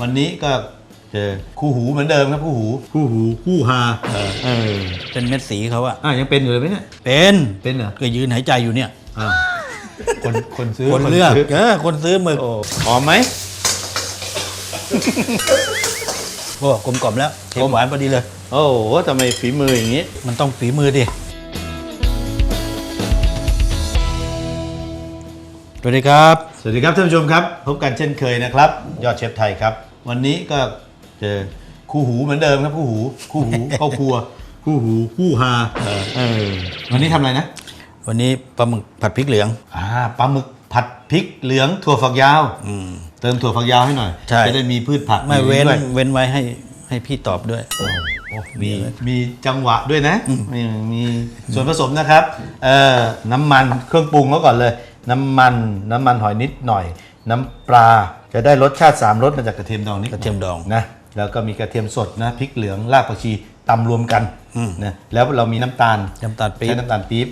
วันนี้ก็เจอคู่หูเหมือนเดิมครับคู่หู คู่หูคู่ฮาเออเออเป็นเม็ดสีเขาอะอะยังเป็นอยู่เลยไหมเนี่ย เป็นเป็นเหรอก็ยืนหายใจอยู่เนี่ยอ้าวคนคนซื้อคนเลือกซื้เออคนซื้อหมึกโอ้หอมไหมโอ้กลมกล่อมแล้วเค็มหวานพอดีเลย โอ้โหทำไมฝีมืออย่างนี้ มันต้องฝีมือดิ สวัสดีครับ สวัสดีครับท่านผู้ชมครับ พบกันเช่นเคยนะครับ ยอดเชฟไทยครับ วันนี้ก็เจอคู่หูเหมือนเดิมครับคู่หู คู่หูเข้าครัว คู่หูคู่ฮาเออเออวันนี้ทำอะไรนะวันนี้ปลาหมึกผัดพริกเหลือง อ่าปลาหมึกผัดพริกเหลืองถั่วฝักยาวอืมเติมถั่วฝักยาวให้หน่อยใช่ จะได้มีพืชผักไม่เว้นด้วยเว้นไว้ให้ให้พี่ตอบด้วย โอ้โหมีมีจังหวะด้วยนะมีมีส่วนผสมนะครับเอ่อน้ำมันเครื่องปรุงเขาก่อนเลย น้ำมัน น้ำมันหอยนิดหน่อย น้ำปลา จะได้รสชาติ3รสมาจากกระเทียมดองนิดหน่กระเทียมดองนะแล้วก็มีกระเทียมสดนะพริกเหลืองรากผักชีตำรวมกันนะแล้วเรามีน้ำตาลน้ำตาลปี๊บใช้น้ำตาลปี๊บ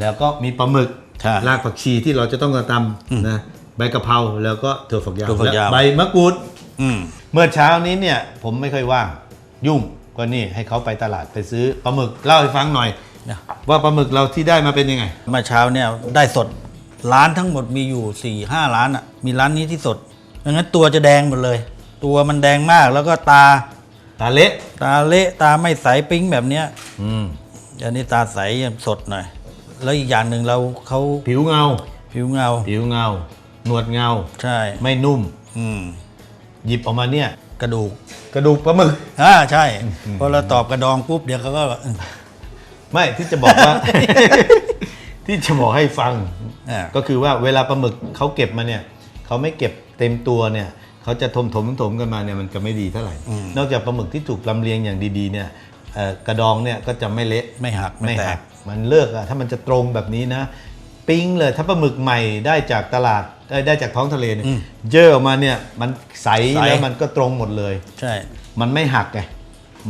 แล้วก็มีปลาหมึกใช่รากผักชีที่เราจะต้องกระตำนะใบกะเพราแล้วก็ถั่วฝักยาวถั่วฝักยาวและใบมะกรูดอืมเมื่อเช้านี้เนี่ยผมไม่ค่อยว่างยุ่งก็นี่ให้เขาไปตลาดไปซื้อปลาหมึกเล่าให้ฟังหน่อยนะว่าปลาหมึกเราที่ได้มาเป็นยังไงเมื่อเช้าเนี่ยได้สด ร้านทั้งหมดมีอยู่4ี่ห้าร้านอะมีร้านนี้ที่สดดังนั้นตัวจะแดงหมดเลย ตัวมันแดงมากแล้วก็ตา ตาเละตาเละตาไม่ใสปิ๊งแบบเนี้ยอืมอันนี้ตาใสยังสดหน่อย แล้วอีกอย่างหนึ่งเราเขาผิวเงา ผิวเงา ผิวเงา หนวดเงา ใช่ ไม่นุ่ม อืม หยิบออกมาเนี่ย กระดูก กระดูกปลาหมึกอ่าใช่พอเราตอบกระดองปุ๊บเดี๋ยวเขาก็อืมไม่ที่จะบอกว่า ที่จะบอกให้ฟังอ่าก็คือว่าเวลาปลาหมึกเขาเก็บมาเนี่ยเขาไม่เก็บเต็มตัวเนี่ยเขาจะถมถมถมๆกันมาเนี่ยมันจะไม่ดีเท่าไหร่ นอกจากปลาหมึกที่ถูกลำเลียงอย่างดีๆเนี่ยเอ่อกระดองเนี่ยก็จะไม่เละไม่หักไม่ไม่แตหักก มันเลิกอะถ้ามันจะตรงแบบนี้นะ ปิ้งเลยถ้าปลาหมึกใหม่ได้จากตลาดเอ้ยได้จากท้องทะเลเนี่ยเยอะออกมาเนี่ยมันใสใส แล้วมันก็ตรงหมดเลย ใช่ มันไม่หักไง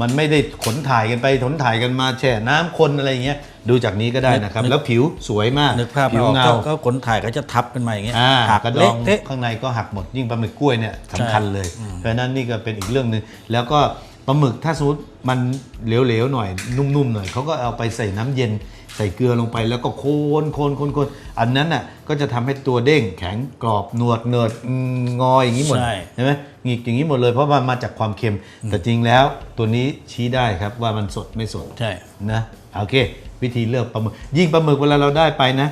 มันไม่ได้ขนถ่ายกันไปขนถ่ายกันมาแช่น้ำคนอะไรอย่างเงี้ยดูจากนี้ก็ได้นะครับ แล้วผิวสวยมากนึกภาพผิวออกเงาก็ก็ขนถ่ายก็จะทับกันมาอย่างเงี้ยอ่าหักกระดอเละงเทะข้างในก็หักหมดยิ่งปลาหมึกกล้วยเนี่ยสำคัญเลย เพราะฉะนั้นนี่ก็เป็นอีกเรื่องหนึ่งแล้วก็ปลาหมึกถ้าสมมติมันเหลวๆหน่อยนุ่มๆหน่อยเขาก็เอาไปใส่น้ำเย็น ใส่เกลือลงไปแล้วก็โคนโคนโคนโคนอันนั้นน่ะก็จะทำให้ตัวเด้งแข็งกรอบหนวดเนิดอืมงออย่างนี้หมดใช่ใช่ไหมหงิกอย่างนี้หมดเลยเพราะมันมาจากความเค็ม แต่จริงแล้วตัวนี้ชี้ได้ครับว่ามันสดไม่สดใช่นะโอเค วิธีเลือกปลาหมึกยิ่งปลาหมึกเวลาเราได้ไปนะ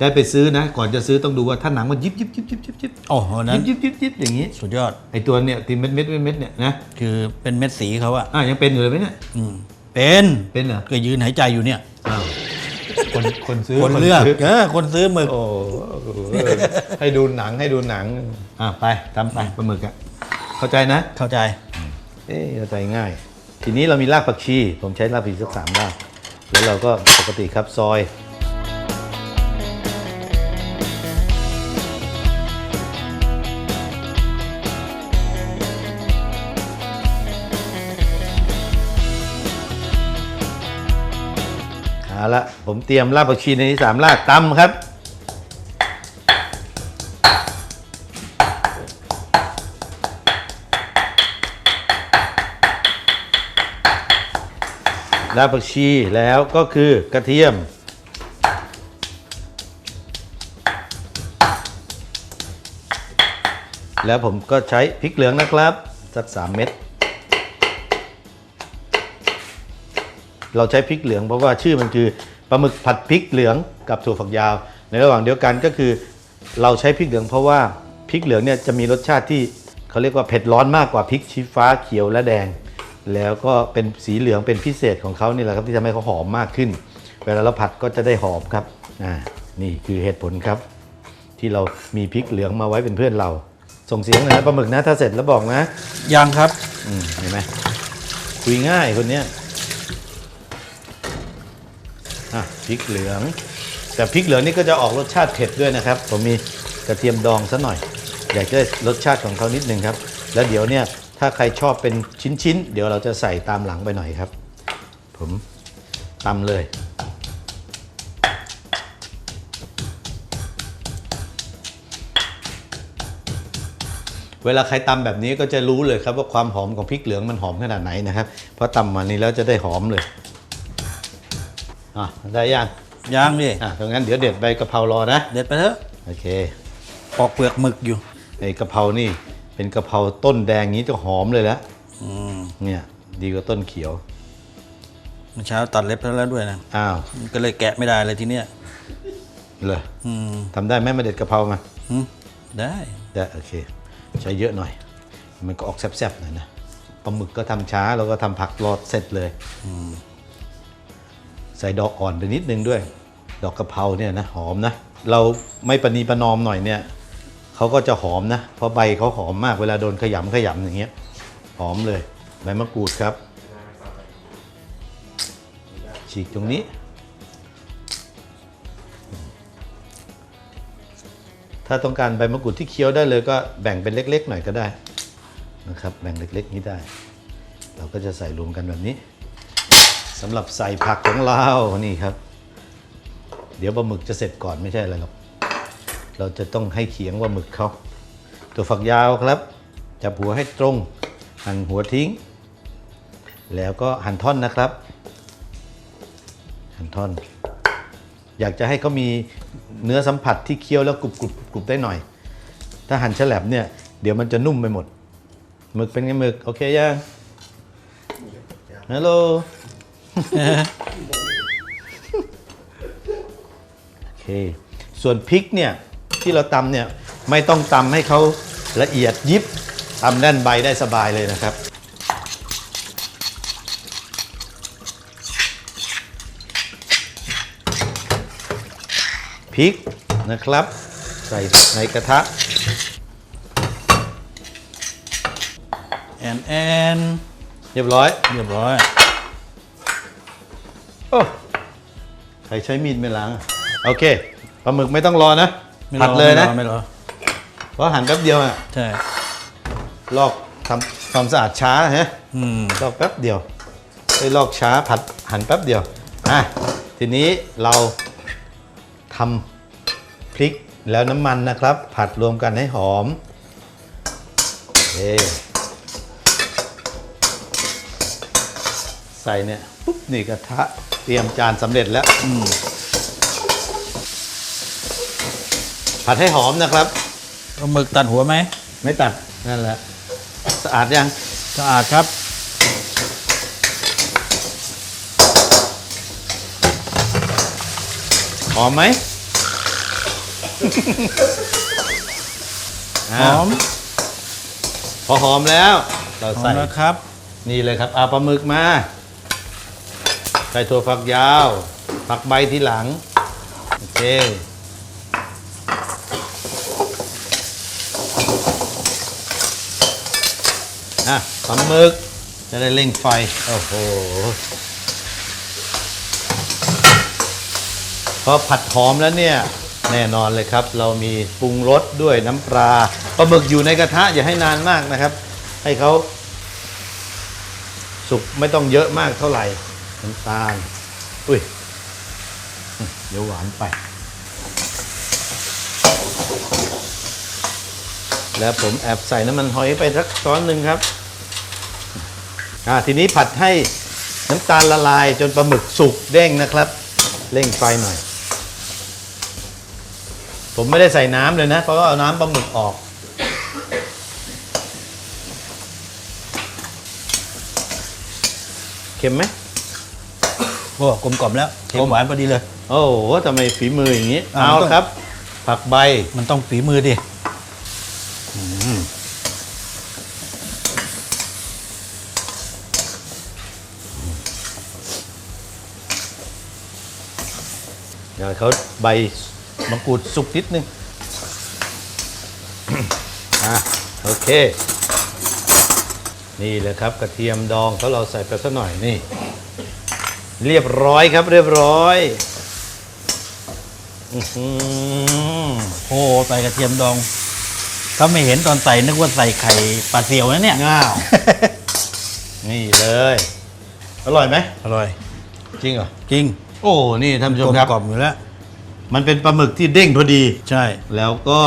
ได้ไปซื้อนะ ก่อนจะซื้อต้องดูว่าถ้าหนังมันยิบยิบยิบยิบยิบยิบโอ้โหนั้นยิบยิบยิบยิบอย่างนี้สุดยอดไอตัวเนี่ยตีเม็ดเม็ดเม็ดเม็ดเนี่ยนะคือเป็นเม็ดสีเขาอะอะยังเป็นอยู่เลยไหมเนี่ยอืมเป็นเป็นเหรอก็ยืนหายใจอยู่เนี่ยอ้าว คนคนซื้อคนเลือกซื้เออคนซื้อหมึกโอ้โหให้ดูหนังให้ดูหนัง อะไปทำไปปลาหมึกอะเข้าใจนะ เข้าใจ เอ๊ะเข้าใจง่าย ทีนี้เรามีรากผักชี ผมใช้รากผักชีสักสามรากแล้วเราก็ปกติครับซอย เอาละผมเตรียมรากผักชีในนี้สามรากตำครับ รากผักชีแล้วก็คือกระเทียม แล้วผมก็ใช้พริกเหลืองนะครับ สักสามเม็ด เราใช้พริกเหลืองเพราะว่าชื่อมันคือปลาหมึกผัดพริกเหลืองกับถั่วฝักยาว ในระหว่างเดียวกันก็คือ เราใช้พริกเหลืองเพราะว่าพริกเหลืองเนี่ยจะมีรสชาติที่เขาเรียกว่าเผ็ดร้อนมากกว่าพริกชี้ฟ้าเขียวและแดง แล้วก็เป็นสีเหลืองเป็นพิเศษของเขานี่แหละครับที่ทำให้เขาหอมมากขึ้น เวลาเราผัดก็จะได้หอมครับอ่านี่คือเหตุผลครับ ที่เรามีพริกเหลืองมาไว้เป็นเพื่อนเรา ส่งเสียงหนอยนะปลาหมึกนะถ้าเสร็จแล้วบอกนะยังครับอืมเห็นไหมคุยง่ายคนเนี้ยอะ พริกเหลือง แต่พริกเหลืองนี่ก็จะออกรสชาติเผ็ดด้วยนะครับ ผมมีกระเทียมดองซะหน่อย อยากได้รสชาติของเขานิดนึงครับ แล้วเดี๋ยวเนี่ยถ้าใครชอบเป็นชิ้นๆ เดี๋ยวเราจะใส่ตามหลังไปหน่อยครับ ผมตำเลยเวลาใครตำแบบนี้ก็จะรู้เลยครับว่าความหอมของพริกเหลืองมันหอมขนาดไหนนะครับเพราะตำมานี้แล้วจะได้หอมเลย อะได้ยังย่างดิอะดังนั้นเดี๋ยวเด็ดใบกะเพรารอนะ เด็ดไปเถอะโอเค ปอกเปลือกหมึกอยู่ไอ้กะเพรานี่เป็นกะเพราต้นแดงนี้จะหอมเลยแล้วอืมเนี่ย ดีกว่าต้นเขียวเมื่อเช้าตัดเล็บแล้วด้วยนะอ้าวก็เลยแกะไม่ได้เลยทีเนี้ยเลยอืมทำได้ไหมมาเด็ดกะเพรามาหึได้ได้โอเค ใช้เยอะหน่อย มันก็ออกแซ่บๆหน่อยนะปลาหมึกก็ทำช้าเราก็ทำผักรอดเสร็จเลย ใส่ดอกอ่อนไปนิดนึงด้วย ดอกกะเพราเนี่ยนะหอมนะ เราไม่ประนีประนอมหน่อยเนี่ยเขาก็จะหอมนะ เพราะใบเขาหอมมากเวลาโดนขยำขยำอย่างเงี้ยหอมเลยใบมะกรูดครับ ฉีกตรงนี้ ถ้าต้องการใบมะกรูดที่เคี้ยวได้เลยก็แบ่งเป็นเล็ก ๆ หน่อยก็ได้นะครับ แบ่งเล็ก ๆ นี้ได้ เราก็จะใส่รวมกันแบบนี้ สำหรับใส่ผักของเรานี่ครับ เดี๋ยวปลาหมึกจะเสร็จก่อนไม่ใช่อะไรหรอก เราจะต้องให้เขียงปลาหมึกเขาตัวฝักยาวครับ จับหัวให้ตรง หั่นหัวทิ้ง แล้วก็หั่นท่อนนะครับ หั่นท่อน อยากจะให้เขามีเนื้อสัมผัสที่เคี้ยวแล้วกรุบกรุบกรุบได้หน่อย ถ้าหั่นฉลับเนี่ย เดี๋ยวมันจะนุ่มไปหมดหมึกเป็นไงหมึก โอเคยังฮัลโหล โอเค ส่วนพริกเนี่ยที่เราตำเนี่ยไม่ต้องตำให้เขาละเอียดยิบตำด้านใบได้สบายเลยนะครับ พริกนะครับ ใส่ในกระทะแอนแอนเรียบร้อย เรียบร้อย โอ้ใครใช้มีดไม่ล้างอะโอเคปลาหมึกไม่ต้องรอนะไม่ผัดรอเลยนะไม่รอเพราะหั่นแป๊บเดียวอะใช่ ลอกทำความสะอาดช้าฮะอืม ลอกแป๊บเดียวไอ้ลอกช้าผัดหั่นแป๊บเดียวอะทีนี้เราทำพริกแล้วน้ำมันนะครับ ผัดรวมกันให้หอมโอเคใส่เนี่ยปุ๊บนี่กระทะ เตรียมจานสำเร็จแล้วอืมผัดให้หอมนะครับ เอาหมึกตัดหัวไหมไม่ตัดนั่นแหละสะอาดยังสะอาดครับ หอมไหมหอมพอหอมแล้ว เราหอใส่มแล้วครับ นี่เลยครับเอาปลาหมึกมาใส่ถั่วฝักยาว ผักใบทีหลัง โอเค อะปลาหมึก จะได้เร่งไฟ โอ้โห พอผัดหอมแล้วเนี่ย แน่นอนเลยครับ เรามีปรุงรสด้วยน้ำปลาปลาหมึกอยู่ในกระทะอย่าให้นานมากนะครับ ให้เขาสุกไม่ต้องเยอะมากเท่าไหร่ น้ำตาลอุ้ยเดี๋ยวหวานไป แล้วผมแอบใส่น้ำมันหอยไปสักช้อนหนึ่งครับอ่าทีนี้ผัดให้น้ำตาลละลายจนปลาหมึกสุกเด้งนะครับ เร่งไฟหน่อย ผมไม่ได้ใส่น้ำเลยนะ เพราะว่าเอาน้ำปลาหมึกออกเค็มไหม โอ้กลมกล่อมแล้วเค็มหวานพอดีเลย โอ้โหทำไมฝีมืออย่างนี้อ่าเอามันต้องครับ ผักใบมันต้องฝีมือดิเดี๋ยวเขาใบมะกรูดสุกนิดนึงอะโอเค นี่เลยครับกระเทียมดองเขาเราใส่ไปสักหน่อยนี่ เรียบร้อยครับเรียบร้อยอื้อหือโอ้ใส่กระเทียมดองถ้าไม่เห็นตอนใส่นึกว่าใส่ไข่ปลาเสียวนะเนี่ยง่าว นี่เลย อร่อยไหมอร่อย จริงเหรอ จริงโอ้ นี่ท่านผู้ชกลมมครับ กล่อมอยู่แล้ว มันเป็นปลาหมึกที่เด้งพอดี ใช่ แล้วก็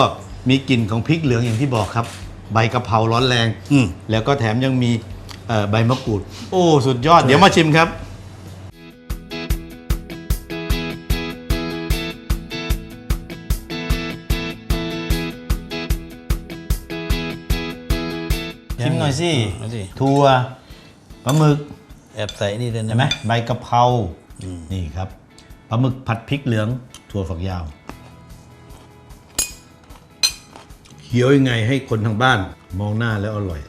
มีกลิ่นของพริกเหลืองอย่างที่บอกครับ ใบกะเพราร้อนแรง อืม แล้วก็แถมยังมีเอ่อใบมะกรูด โอ้ สุดยอด เดี๋ยวมาชิมครับ ชิมหน่อยสิเอาสิ ถั่วปลาหมึกแอบใส่นี่เลยเห็นะนไหมใบกะเพรานี่ครับปลาหมึกผัดพริกเหลือง ถั่วฝักยาวเคี้ยวยังไงให้คนทางบ้าน มองหน้าแล้วอร่อย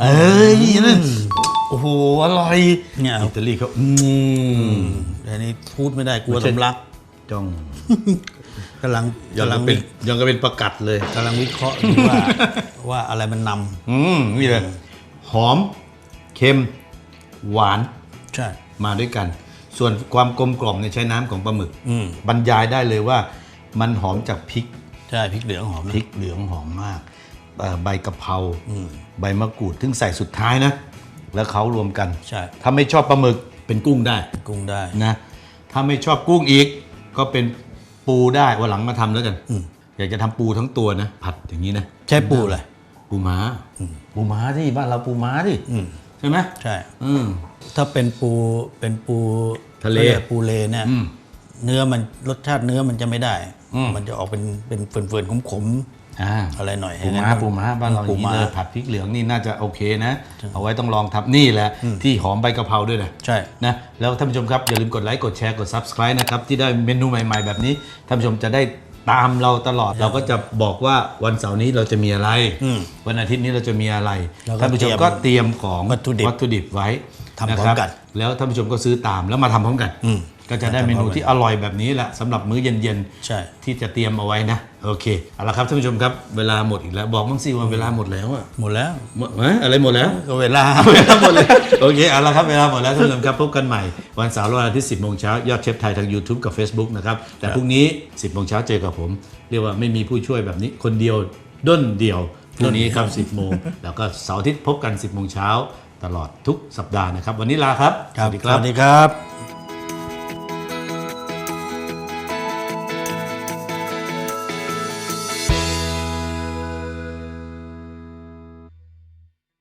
เอ้ยนั่นโอ้โหอร่อยเนี่ยอิตาลีเขาอืม แต่นี้พูดไม่ได้กลัวไม่ใช่สำลัก จ้องกำลังยังกำลัก็งเป็นยังก็เป็นประกัดเลย กำลังวิเคราะห์อยู่ว่า ว่าอะไรมันนอืมนี่เลยหอม เค็ม หวานำใช่ มาด้วยกัน ส่วนความกลมกล่อมเนี่ยใช้น้ำของปลาหมึก อืม บรรยายได้เลยว่ามันหอมจากพริก ใช่พริกเหลืองหอมนะ พริกเหลืองหอมมากเอ่อใบกะเพราใบมะกรูดถึงใส่สุดท้ายนะ แล้วเขารวมกัน ใช่ ถ้าไม่ชอบปลาหมึกเป็นกุ้งได้กุ้งได้ นะ ถ้าไม่ชอบกุ้งอีก ก็เป็นปูได้วันหลังมาทำแล้วกันอืม อยากจะทำปูทั้งตัวนะ ผัดอย่างนี้นะใช้ปูเลย ปูม้าปูม้าที่บ้านเราปูม้าที่อืม ใช่ไหมใช่ อืม ถ้าเป็นปูเป็นปูทะเลขารียกปูเลเนี่ยอืมเนื้อมันรสชาติเนื้อมันจะไม่ได้ อืม มันจะออกเป็นเป็นเฟื่อนๆขม อ่าๆอะไรหน่อยปูม้าปูม้าบ้านเราอปูย่างนี้ม้าเลยผัดพริกเหลืองนี่น่าจะโอเคนะ เอาไว้ต้องลองทำนี่แหละ ที่หอมใบกะเพราด้วยนะใช่นะแล้วท่านผู้ชมครับ อย่าลืมกดไลค์กดแชร์กด Subscribe นะครับ ที่ได้เมนูใหม่ๆแบบนี้ท่านผู้ชมจะได้ตามเราตลอดเราก็จะบอกว่าวันเสาร์นี้เราจะมีอะไรอืมวันอาทิตย์นี้เราจะมีอะไรเราก็ท่านผู้ชมก็เตรียมของวัตถุดิบวัตถุดิบไว้ทำพร้อมะคบกัน แล้วท่านผู้ชมก็ซื้อตามแล้วมาทำพร้อมกันอืม ก็จะได้เมนูที่อร่อยแบบนี้แหละสำหรับมื้อเย็นๆใช่ที่จะเตรียมเอาไว้นะ โอเคเอาละครับท่านผู้ชมครับเวลาหมดอีกแล้ว บอกบ้างสิว่าเวลาหมดแล้วอะหมดแล้วหมดฮะอะไรหมดแล้ว ก็เวลา เวลาหมดแล้วโอเคเอาละครับเวลาหมดแล้วท่านผู้ชมครับพบกันใหม่ วันเสาร์และวันอาทิตย์10โมงเช้ายอดเชฟไทยทาง YouTube กับ Facebook นะครับแต่พรุ่งนี้ 10โมงเช้าเจอกับผม เรียกว่าไม่มีผู้ช่วยแบบนี้คนเดียวด้นเดียวพรุ่งนี้ครับ 10โมงแล้วก็เสาร์อาทิตย์พบกัน 10โมงเช้าตลอดทุกสัปดาห์นะครับ วันนี้ลาครับครับ สวัสดีคสรับวัสดีครับ